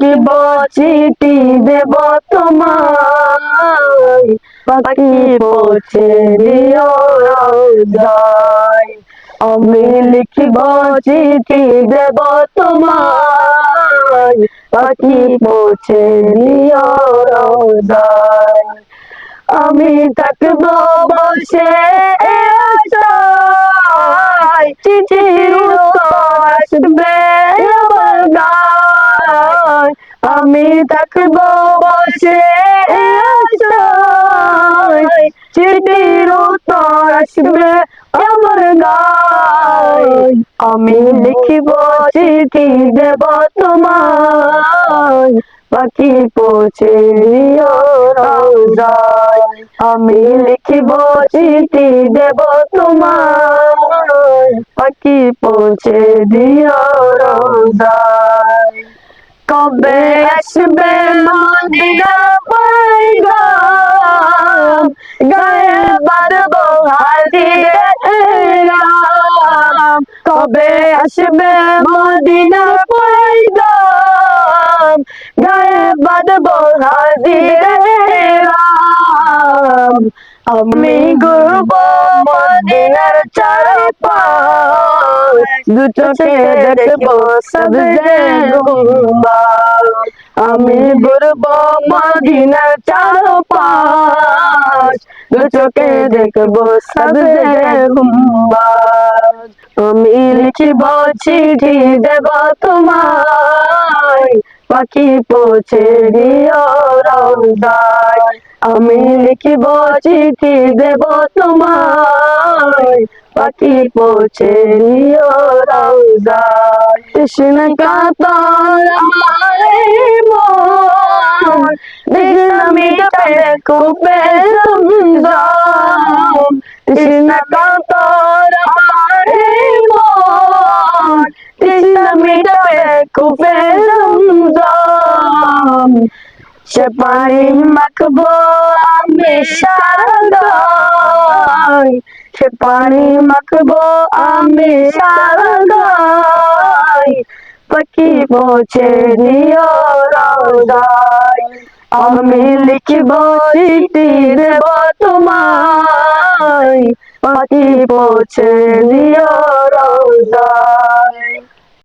লিখব চিঠি দেব তোমায়। পাখি পৌঁছে দিও আমি লিখব চিঠি দেব তোমায়। পাখি পৌঁছে দিও আমি থাকব বসে আশায় আমি থাকব বসে চিঠির উত্তর আসবে আমার গায়। আমি লিখিব চিঠি দেব তোমায়। পাখি পৌঁছে দিও আমি লিখিব চিঠি দেব তোমায়। পাখি পৌঁছে দিও রোজায়। কবে আসবে মদিনা পাইগাম গায়ে বাঁধব হাজিরে রাম কবে আসবে মদিনা পাইগাম গায়ে বাঁধব হাজিরে রাম আমি ঘুরব মদিনার চারপাশ দু চোখে দেখব গুম্বাদ আমি ঘুরব মদিনার চারপাশ। দু চোখে দেখব গুম্বাদ আমি লিখিব চিঠি দেব তোমায়। পাখি পৌঁছে দিও আমি লিখিব চিঠি দেব তোমায়। পাখি পৌঁছে দিও রোজায় কৃষ্ণ কাতর আমার মন দিন মিটে কুপে রমজান কৃষ্ণ কাতর আমার মন দিন মিটে কুপে রমজান সে পানি মাখবো আমি সে পানি মাখবো আমি পাখি পৌঁছে দিও আমি লিখব চিঠি তোমায়। পাখি দিও রোজায়।